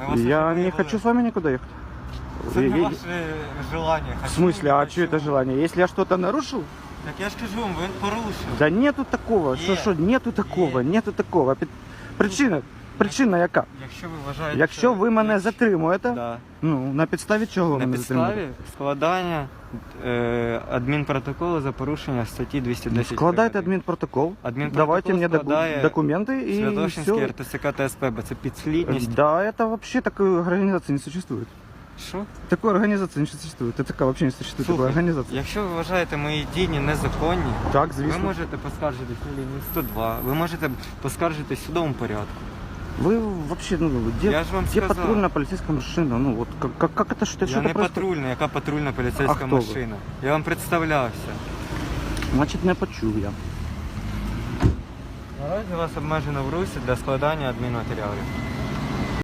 Мы вас Я уже не выявили. хочу с вами никуда ехать. Це Я- не я- ваше желание. В смысле, а что это желание? Если я что-то нарушил? Так я ж кажу вам, ви порушили. Да нету такого. Что, Є. что, нету такого, Є. нету такого. Пи- Причина, причина яка? Якщо ви вважаєте, Якщо що- ви мене якщо- затримуєте, Да. ну на підставі чого ви На мене затримуєте? підставі складання е, адмінпротоколу за порушення статті 210. Ну, Складайте КПК. адмінпротокол, Адмінпротокол давайте мне доку- складає документы и Святошинський все. РТСК ТСП, бо це підслідність. Да, это вообще такой организации не существует. Що? Такой организации не существует. Это такая вообще не существует такой Слухайте, организации. Якщо ви вважаєте мої дії незаконні, Так, ви звісно. можете поскаржитись на лінію 102, ви можете поскаржитись в судовому порядку. Вы вообще, ну, где, Я ж вам где сказав. патрульная полицейская машина? Ну, вот как, как, как это, что, Я что не это происходит? патрульна, яка патрульна А поліцейська хто ви? машина. Я вам представлявся. Значит, не почув я. Наразі вас обмежено в русі для складання адмінматеріалів.